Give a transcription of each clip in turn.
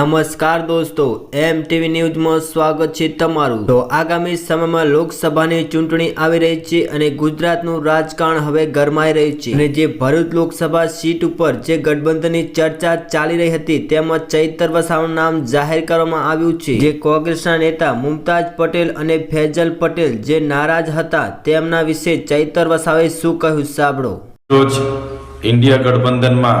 નમસ્કાર દોસ્તો એમ ટીવી ન્યૂઝમાં સ્વાગત છે તમારું. તો આગામી સમયમાં લોકસભાની ચૂંટણી આવી રહી છે અને ગુજરાતનું રાજકારણ હવે ગરમાઈ રહ્યું છે. અને જે ભરૂચ લોકસભા સીટ ઉપર જે ગઠબંધનની ચર્ચા ચાલી રહી હતી, તેમાં ચૈતર વસાવાનું નામ જાહેર કરવામાં આવ્યું છે. જે કોંગ્રેસના નેતા મુમતાજ પટેલ અને ફેજલ પટેલ જે નારાજ હતા, તેમના વિશે ચૈતર વસાવે શું કહ્યું સાંભળો. ઇન્ડિયા ગઠબંધનમાં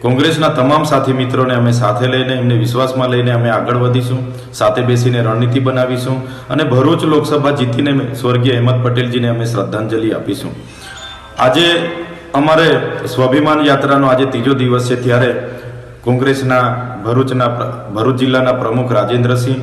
કોંગ્રેસના તમામ સાથી મિત્રોને અમે સાથે લઈને, એમને વિશ્વાસમાં લઈને અમે આગળ વધીશું, સાથે બેસીને રણનીતિ બનાવીશું અને ભરૂચ લોકસભા જીતીને સ્વર્ગીય અહેમદ પટેલજીને અમે શ્રદ્ધાંજલિ આપીશું. આજે અમારે સ્વાભિમાન યાત્રાનો આજે ત્રીજો દિવસ છે, ત્યારે કોંગ્રેસના ભરૂચના ભરૂચ જિલ્લાના પ્રમુખ રાજેન્દ્રસિંહ